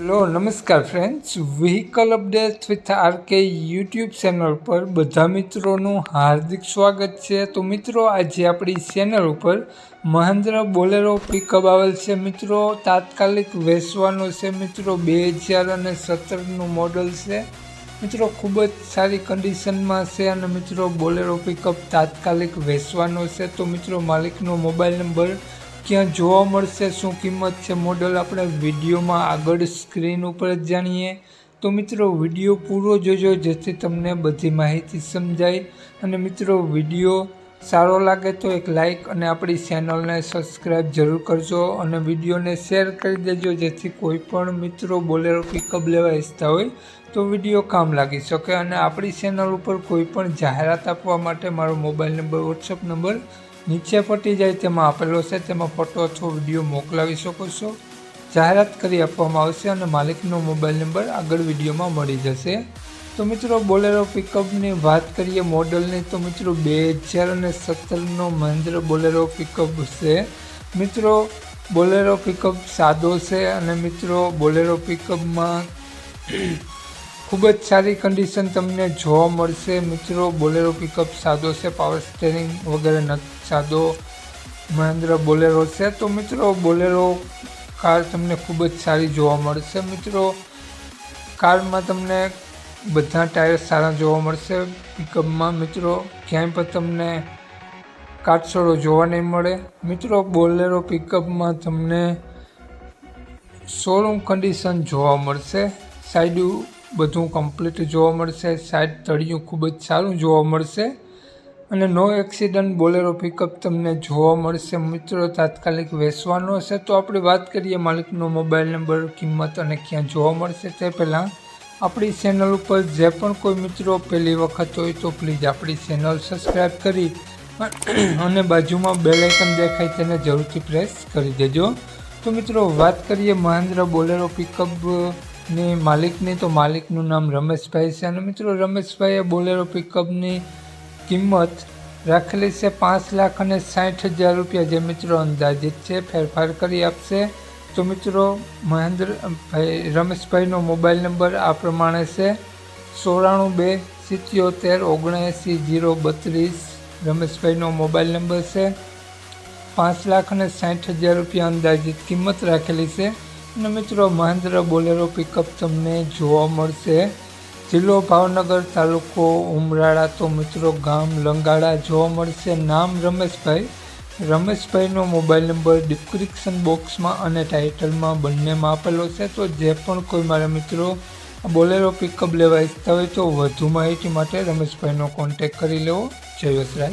Hello, નમસ્કાર friends vehicle update with RK YouTube channel પર બધા મિત્રોનું હાર્દિક સ્વાગત છે. તો મિત્રો, આજે આપણી ચેનલ ઉપર મહેન્દ્ર બોલેરો પિકઅપ આવેલ છે. મિત્રો, તાત્કાલિક વેચવાનો છે. મિત્રો, બે હજાર અને સત્તરનું મોડલ છે. મિત્રો, ખૂબ જ સારી કન્ડિશનમાં છે અને મિત્રો, બોલેરો પિકઅપ તાત્કાલિક વેચવાનો છે. તો મિત્રો, માલિકનો મોબાઈલ નંબર ક્યાં જોવા મળશે, શું કિંમત છે મોડલ આપણે વિડીયોમાં આગળ સ્ક્રીન ઉપર જ જાણીએ. તો મિત્રો, વીડિયો પૂરો જોજો, જેથી તમને બધી માહિતી સમજાય. અને મિત્રો, વીડિયો સારો લાગે તો એક લાઈક અને આપણી ચેનલને સબસ્ક્રાઈબ જરૂર કરજો અને વિડીયોને શેર કરી દેજો, જેથી કોઈ પણ મિત્રો બોલેરો પિકઅપ લેવા ઈચ્છતા હોય તો વીડિયો કામ લાગી શકે. અને આપણી ચેનલ ઉપર કોઈ પણ જાહેરાત આપવા માટે મારો મોબાઈલ નંબર વોટ્સઅપ નંબર નીચે પટી જાય તેમાં આપેલો છે. તેમાં ફોટો અથવા વીડિયો મોકલાવી શકો છો. જાહેરાત કરી આપવામાં આવશે અને માલિકનો મોબાઈલ નંબર આગળ વિડીયોમાં મળી જશે. તો મિત્રો, બોલેરો પિકઅપની વાત કરીએ મોડલની, તો મિત્રો, બે હજાર અને સત્તરનો મહેન્દ્ર બોલેરો પિકઅપ છે. મિત્રો, બોલેરો પિકઅપ સાદો છે અને મિત્રો, બોલેરો પિકઅપમાં ખૂબ જ સારી કન્ડિશન તમને જોવા મળશે. મિત્રો, બોલેરો પિકઅપ સાદો છે પાવર સ્ટેરિંગ વગેરે નથી સાદો મહેન્દ્ર બોલેરો છે. તો મિત્રો, બોલેરો કાર તમને ખૂબ જ સારી જોવા મળશે. મિત્રો, કારમાં તમને બધા ટાયર સારા જોવા મળશે. પિકઅપમાં મિત્રો, ક્યાંય પણ તમને કાટછોડો જોવા નહીં મળે. મિત્રો, બોલેરો પિકઅપમાં તમને શોરૂમ કન્ડિશન જોવા મળશે. સાઈડ બધું કમ્પ્લીટ જોવા મળશે. સાઈડ તળિયું ખૂબ જ સારું જોવા મળશે. અને નો એક્સિડન્ટ બોલેરો પિકઅપ તમને જોવા મળશે. મિત્રો, તાત્કાલિક વેચવાનો હશે. તો આપણે વાત કરીએ માલિકનો મોબાઈલ નંબર કિંમત અને ક્યાં જોવા મળશે તે પહેલાં. આપણી ચેનલ ઉપર જે પણ કોઈ મિત્રો પહેલી વખત હોય તો પ્લીઝ આપણી ચેનલ સબસ્ક્રાઈબ કરી અને બાજુમાં બેલાઇકન દેખાય તેને જરૂરથી પ્રેસ કરી દેજો. તો મિત્રો, વાત કરીએ મહેન્દ્ર બોલેરો પિકઅપ ની માલિકની તો માલિકનું નામ રમેશભાઈ છે. અને મિત્રો, રમેશભાઈએ બોલેરો પિકઅપની કિંમત રાખેલી છે પાંચ લાખ અને સાઠ હજાર રૂપિયા. જે મિત્રો અંદાજિત છે, ફેરફાર કરી આપશે. તો મિત્રો, મહેન્દ્રભાઈ, રમેશભાઈનો મોબાઈલ નંબર આ પ્રમાણે છે. ચોરાણું બે સિત્યોતેર ઓગણએંસી જીરો બત્રીસ રમેશભાઈનો મોબાઈલ નંબર છે. પાંચ લાખ અને સાઠ હજાર રૂપિયા અંદાજિત કિંમત રાખેલી છે. અને મિત્રો મહેન્દ્ર બોલેરો પિકઅપ તમને જોવા મળશે. જિલ્લો ભાવનગર તાલુકો ઉમરાળા તો મિત્રો ગામ લંગાડા જોવા મળશે. નામ રમેશભાઈ. રમેશભાઈનો મોબાઈલ નંબર ડિસ્ક્રિપ્શન બોક્સમાં અને ટાઇટલમાં બંનેમાં આપેલો છે. તો જે પણ કોઈ મારા મિત્રો બોલેરો પિકઅપ લેવા ઈચ્છતા હોય તો વધુ માહિતી માટે રમેશભાઈનો કોન્ટેક કરી લેવો. જય વસરાજ.